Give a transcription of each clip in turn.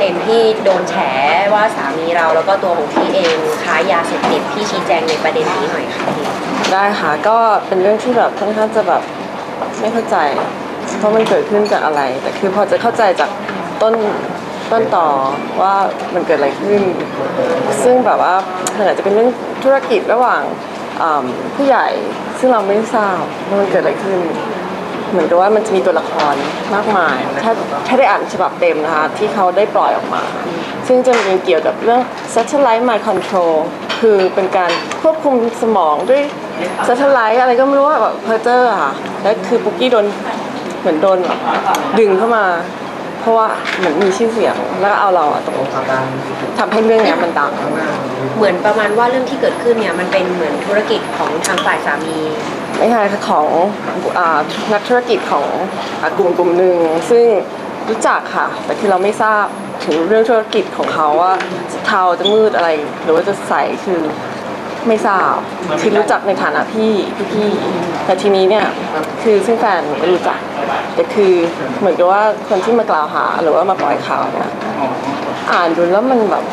ประเด็นที่โดนแฉว่าสามีเราแล้วก็ตัวของพี่เองค้ายาเสพติดพี่ชี้แจงในประเด็นนี้หน่อยค่ะพี่ได้ค่ะก็เป็นเรื่องที่แบบค่อนข้างจะแบบไม่เข้าใจเพราะมันเกิดขึ้นจากอะไร แต่คือพอจะเข้าใจจากต้นต้นต่อว่ามันเกิดอะไรขึ้น ซึ่งแบบว่ามันอาจจะเป็นเรื่องธุรกิจระหว่างผู้ใหญ่ ซึ่งเราไม่ทราบว่ามันเกิดอะไรขึ้น เหมือนกับว่ามันจะมีตัวละครมากมาย ถ้าถ้าได้อ่านฉบับเต็มนะคะที่เขาได้ปล่อยออกมา ซึ่งจะมีเกี่ยวกับเรื่อง satellite mind control คือเป็นการควบคุมสมองด้วย satellite อะไรก็ไม่รู้ว่าแบบเพอร์เจอร์ค่ะ แล้วคือปุกกี้โดนเหมือนโดนแบบดึงเข้ามา เพราะว่าเหมือนมีชื่อเสียงแล้วก็เอาเราอะตรงทำให้เรื่องเนี้ยมันดังเหมือนประมาณว่าเรื่องที่เกิดขึ้นเนี่ยมันเป็นเหมือนธุรกิจของทางฝ่ายสามี ไม่ใช่ค่ะของอานักธุรกิจของอากลุ่มกลุ่มหนึ่งซึ่งรู้จักค่ะ แต่คือเราไม่ทราบถึงเรื่องธุรกิจของเขาว่าจะเทาจะมืดอะไร หรือว่าจะใสคือไม่ทราบคือรู้จักในฐานะพี่พี่แต่ทีนี้เนี่ยคือซึ่งแฟนหนูไม่รู้จัก แต่คือเหมือนกับว่าคนที่มากล่าวหาหรือว่ามาปล่อยข่าวเนี่ยอ่านดูแล้วมันแบบ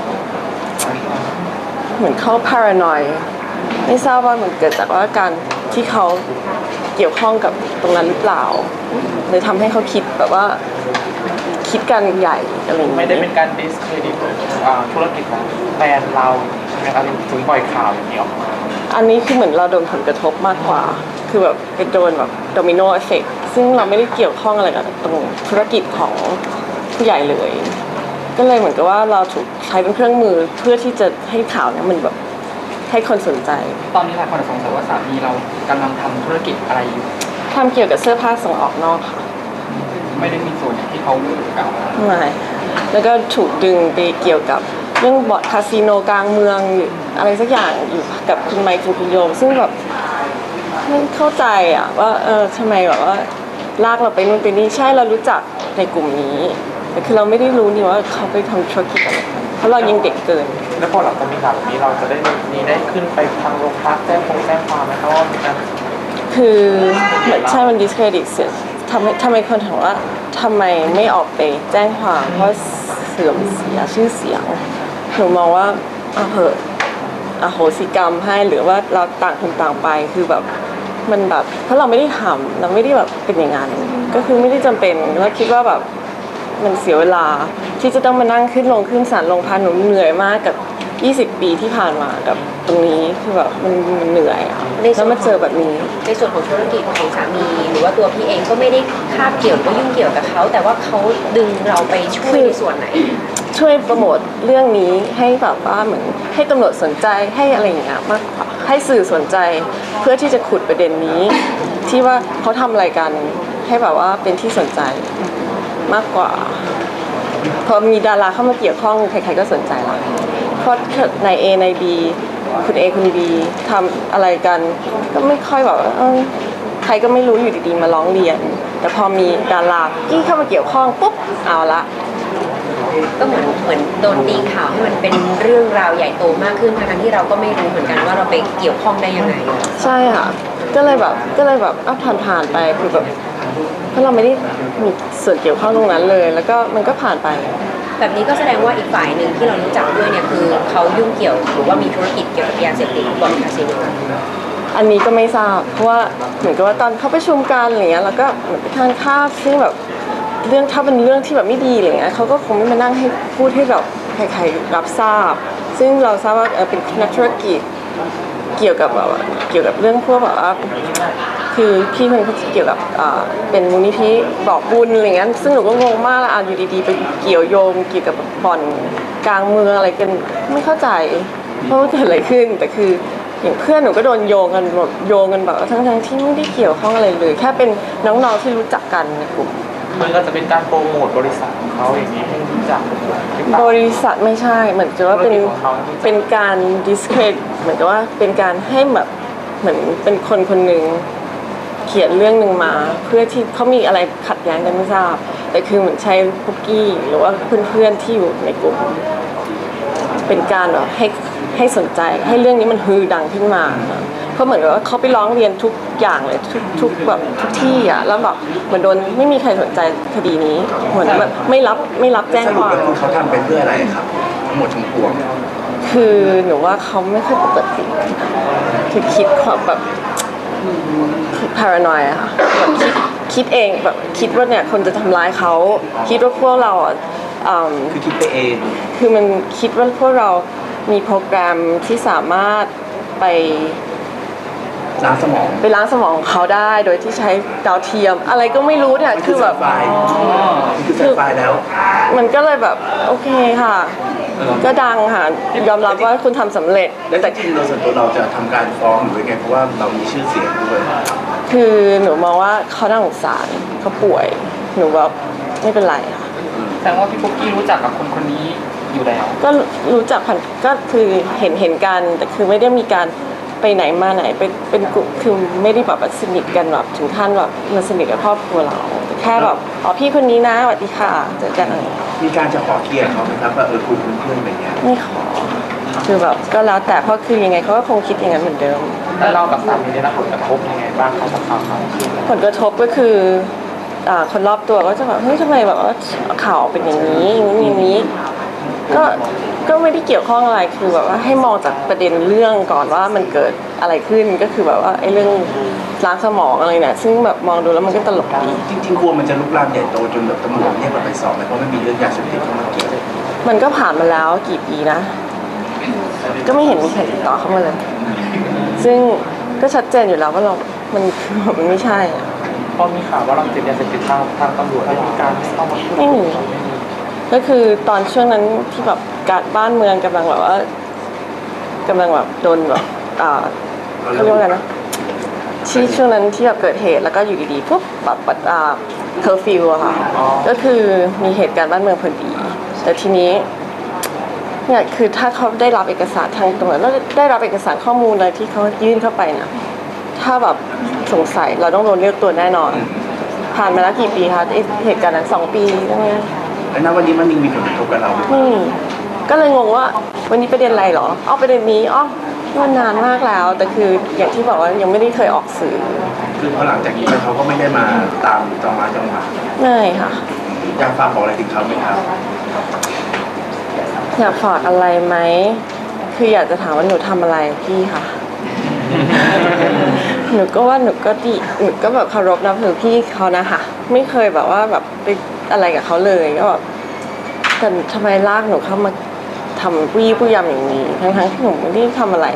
เหมือนเขา paranoid ไม่ทราบว่ามันเกิดจากว่าการที่เขาเกี่ยวข้องกับตรงนั้นหรือเปล่าเลยทำให้เขาคิดแบบว่าคิดกันใหญ่อะไรอย่างไม่เงี้ได้ยเป็นการดิสเครดิตธุรกิจของแบรนด์เราใช่ไหมครับถึงปล่อยข่าวอย่างนี้ออกมาอันนี้คือเหมือนเราโดนผลกระทบมากกว่า คือแบบเป็นโดนแบบโดมิโนเอฟเฟก ซึ่งเราไม่ได้เกี่ยวข้องอะไรกับตรงธุรกิจของผู้ใหญ่เลย ก็เลยเหมือนกับว่าเราถูกใช้เป็นเครื่องมือเพื่อที่จะให้ข่าวเนี้ยมันแบบให้คนสนใจ ตอนนี้หลายคนสงสัยว่าสามีเรากำลังทำธุรกิจอะไรอยู่ ทำเกี่ยวกับเสื้อผ้าส่งออกนอกค่ะไม่ได้มีส่วนอย่างที่เขากล่าวหาไม่แล้วก็ถูกดึงไปเกี่ยวกับเรื่องบอร์ดคาสิโนกลางเมืองหรืออะไรสักอย่างอยู่กับคุณไมค์คุณพิโยม ซึ่งแบบไม่เข้าใจอะว่าเออทำไมแบบว่า ลากเราไปนู่นไปนี่ใช่เรารู้จักในกลุ่มนี้ แต่คือเราไม่ได้รู้นี่ว่าเขาไปทำธุรกิจอะไรกันเพราะเรายังเด็กเกิน แล้วพอหลังจากมีข่าวแบบนี้เราจะได้มีได้ขึ้นไปทางโรงพักแจ้งคงแจ้งความไหมครับว่ามีการคือเหมือนใช่มันดิสเครดิตเสียทำให้ทำไมคนถามว่าทำไมไม่ออกไปแจ้งความเพราะเสื่อมเสียชื่อเสียงหนูมองว่าเอาเหอะอโหสิกรรมให้หรือว่าเราต่างคนต่างไปคือแบบ มันแบบเพราะเราไม่ได้ทำเราไม่ได้แบบเป็นอย่างนั้นก็คือไม่ได้จำเป็นแล้วคิดว่าแบบมันเสียเวลาที่จะต้องมานั่งขึ้นลงขึ้นศาลลงพันหนูเหนื่อยมากกับ 20 ปีที่ผ่านมากับตรงนี้คือแบบมันมันเหนื่อยอะในส่แล้ววนมาเจอแบบนี้ ในส่วนของธุรกิจของสามี หรือว่าตัวพี่เองก็ไม่ได้คาบเกี่ยวหรือว่ายุ่งเกี่ยวกับเขา แต่ว่าเขาดึงเราไปช่วยคือในส่วนไหน ช่วยโปรโมทเรื่องนี้ให้แบบว่าเหมือนให้ตำรวจสนใจให้อะไรอย่างเงี้ยมากกว่า ให้สื่อสนใจเพื่อที่จะขุดประเด็นนี้ ที่ว่าเขาทำอะไรกันให้แบบว่าเป็นที่สนใจมากกว่า พอมีดาราเข้ามาเกี่ยวข้องใครๆก็สนใจละเพราะใน A ใน B คุณ A คุณ B ทำอะไรกัน ก็ไม่ค่อยแบบว่าเออใครก็ไม่รู้อยู่ดีๆ มาร้องเรียน แต่พอมีดาราที่เข้ามาเกี่ยวข้องปุ๊บเอาละ ก็เหมือนเหมือนโดนตีข่าวให้มันเป็นเรื่องราวใหญ่โตมากขึ้นทั้งๆที่เราก็ไม่รู้เหมือนกันว่าเราไปเกี่ยวข้องได้ยังไงใช่ค่ะ ก็เลยแบบก็เลยแบบอะผ่านผ่านๆไปคือแบบเพราะเราไม่ได้มีส่วนเกี่ยวข้องตรงนั้นเลย แล้วก็มันก็ผ่านไป แบบนี้ก็แสดงว่าอีกฝ่ายหนึ่งที่เรารู้จักด้วยเนี่ยคือเขายุ่งเกี่ยวหรือว่ามีธุรกิจเกี่ยวกับยาเสพติดบอลคาสิโนอันนี้ก็ไม่ทราบ เพราะว่าเหมือนกับว่าตอนเขาประชุมกันอะไรเงี้ยแล้วก็เหมือนไปทานข้าวซึ่งแบบ เรื่องถ้าเป็นเรื่องที่แบบไม่ดีอะไรเงี้ยเขาก็คงไม่มานั่งให้พูดให้แบบใครๆรับทราบ ซึ่งเราทราบว่าเออเป็นนักธุรกิจเกี่ยวกับแบบเกี่ยวกับเรื่องพวกแบบว่าคือพี่มันเขาเกี่ยวกับเป็นมูลนิธิบอกบุญอะไรเงี้ยซึ่งหนูก็งงมากแล้วอะอยู่ดีๆไปเกี่ยวโยงเกี่ยวกับบ่อนกลางเมืองอะไรกันไม่เข้าใจว่ามันเกิดอะไรขึ้นแต่คืออย่างเพื่อนหนูก็โดนโยงกันแบบโยงกันแบบทั้งๆที่ไม่ได้เกี่ยวข้องอะไรเลย แค่เป็นน้องๆที่รู้จักกันในกลุ่ม มันก็จะเป็นการโปรโมทบริษัทของเขาอย่างนี้ให้รู้จักหรือเปล่า บริษัทไม่ใช่เหมือนกับว่าเป็นธุรกิจของเขา เป็นการ discredit เหมือนกับว่าเป็นการให้แบบเหมือนเป็นคนคนหนึ่งเขียนเรื่องหนึ่งมา เพื่อที่เขามีอะไรขัดแย้งกันไม่ทราบ แต่คือเหมือนใช้ปุกกี้หรือว่าเพื่อนๆที่อยู่ในกลุ่ม เป็นการแบบให้ให้สนใจให้เรื่องนี้มันฮือดังขึ้นมา เเพราะเหมือนกับว่าเขาไปร้องเรียนทุกอย่างเลยทุกทุกแบบทุกที่อะแล้วแบบเหมือนโดนไม่มีใครสนใจคดีนี้เหมือนแบบไม่รับไม่รับแจ้งสครุปวามแล้วคือเขาทำไปเพื่ออะไรครับทั้งหมดทั้งปวงคือหนูว่าเขาไม่ค่อยปกติคือคิดความแบบคือ paranoid อะค่ะแบบคิดคิดเองแบบคิดว่าเนี่ยคนจะทำร้ายเขาคิดว่าพวกเราอะอืมคือคิดไปเองคือมันคิดว่าพวกเรามีโปรแกรมที่สามารถไป ล้างสมอง ไปล้างสมองของเขาได้โดยที่ใช้ดาวเทียม อะไรก็ไม่รู้เนี่ยมันคือแบบ ไฟล์มันคือไซไฟล์แล้ว มันก็เลยแบบโอเคค่ะ ก็ดังค่ะยอมรับว่าคุณทำสำเร็จ แล้วแต่จริงๆเราส่วนตัวเราจะทำการฟ้องหรือไงเพราะว่าเรามีชื่อเสียงด้วยคือหนูมองว่าเขาน่าสงสารเขาป่วย หนูแบบไม่เป็นไรค่ะ แสดงว่าพี่ปุ๊กกี้รู้จักกับคนคนนี้อยู่แล้ว ก็รู้จักผ่านก็คือเห็นเห็นกัน แต่คือไม่ได้มีการ ไปไหนมาไหนเป็นเป็นกลุ่มคือไม่ได้แบบว่าสนิทกันแบบถึงขั้นแบบมาสนิทกับครอบครัวเราแต่แค่แบบอ๋อพี่คนนี้นะสวัสดีค่ะเจอกันอะไรอย่างเงี้ยมีการจะขอเคลียร์เขาไหมครับว่าเออคุณเป็นเพื่อนอะไรเงี้ยไม่ขอ คือแบบก็แล้วแต่เพราะคือยังไงเขาก็คงคิดอย่างนั้นเหมือนเดิม แล้วเรากับสามีได้รับผลกระทบยังไงบ้างเขาสักครั้งครับผลกระทบก็คืออ่าคนรอบตัวก็จะแบบเฮ้ยทำไมแบบว่าข่าวเป็นอย่างนี้อย่างนี้อย่างนี้ ก็ ก็ไม่ได้เกี่ยวข้องอะไรคือแบบว่าให้มองจากประเด็นเรื่องก่อนว่ามันเกิดอะไรขึ้นก็คือแบบว่าไอ้เรื่องล้างสมองอะไรเนี่ยซึ่งแบบมองดูแล้วมันก็ตลกดีจริงๆกลัวมันจะลุกลามใหญ่โตจนแบบตำรวจเนี่ยมันไปสอบเลยเพราะไม่มีเรื่องยาเสพติดเข้ามาเกี่ยวมันก็ผ่านมาแล้วกี่ปีนะ ก็ไม่เห็นมีใครติดต่อเข้ามาเลย ซึ่งก็ชัดเจนอยู่แล้วว่าเรา มันคือมันไม่ใช่อะพอมีข่าวว่าเราติดยาเสพติดทางทางตำรวจได้มีการเข้ามาพูดไม่มี ก็คือตอนช่วงนั้นที่แบบการบ้านเมืองกำลังแบบว่ากำลังแบบโดนแบบอ่าเขาเรียกว่าอะไรนะที่ช่วงนั้นที่แบบเกิดเหตุแล้วก็อยู่ดีๆปุ๊บแบบปัดอ่าเคอร์ฟิวอะค่ะก็คือมีเหตุการณ์บ้านเมืองพอดี แต่ทีนี้เนี่ยคือถ้าเขาได้รับเอกสารทางตำรวจแล้วได้รับเอกสารข้อมูลอะไรที่เขายื่นเข้าไปนะถ้าแบบสงสัยเราต้องโดนเรียกตัวแน่นอน ผ่านมาแล้วกี่ปีคะไอ้เหตุการณ์นั้นสองปีใช่ไหม แล้วณวันนี้มันยังมีผลกระทบกับเราไหมไม่มีก็เลยงงว่าวันนี้ประเด็นอะไรเหรอเอาประเด็นนี้อ๋อมันนานมากแล้ว แต่คืออย่างที่บอกว่ายังไม่ได้เคยออกสื่อ คือพอหลังจากนี้ไปเขาก็ไม่ได้มาตามจังหวะจังหวะไม่ค่ะ อยากฝากบอกอะไรถึงเขาไหมครับ อยากฝากอะไรไหม คืออยากจะถามว่าหนูทำอะไรพี่ค่ะ หนูก็ว่าหนูก็ดีหนูก็แบบเคารพนับถือพี่เขานะคะไม่เคยแบบว่าแบบไปอะไรกับเขาเลยก็แบบแต่ทำไมลากหนูเข้ามาทำผู้ยี่ผู้ยำอย่างนี้ ทั้งๆที่หนูไม่ได้ทำอะไร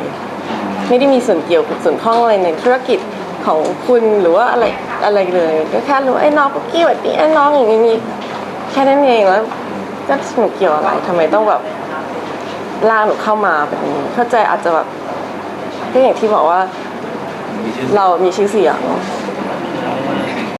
ไม่ได้มีส่วนเกี่ยวส่วนข้องอะไรในธุรกิจของคุณหรือว่าอะไรอะไรเลย ก็แค่รู้ไอ้น้องปุ๊กกี้แบบนี้ไอ้น้องอย่างนี้แค่นั้นเองแล้วก็หนูเกี่ยวอะไรทำไมต้องแบบลากหนูเข้ามาแบบนี้เข้าใจอาจจะแบบก็อย่างที่บอกว่า มีชื่อเรามีชื่อเสียง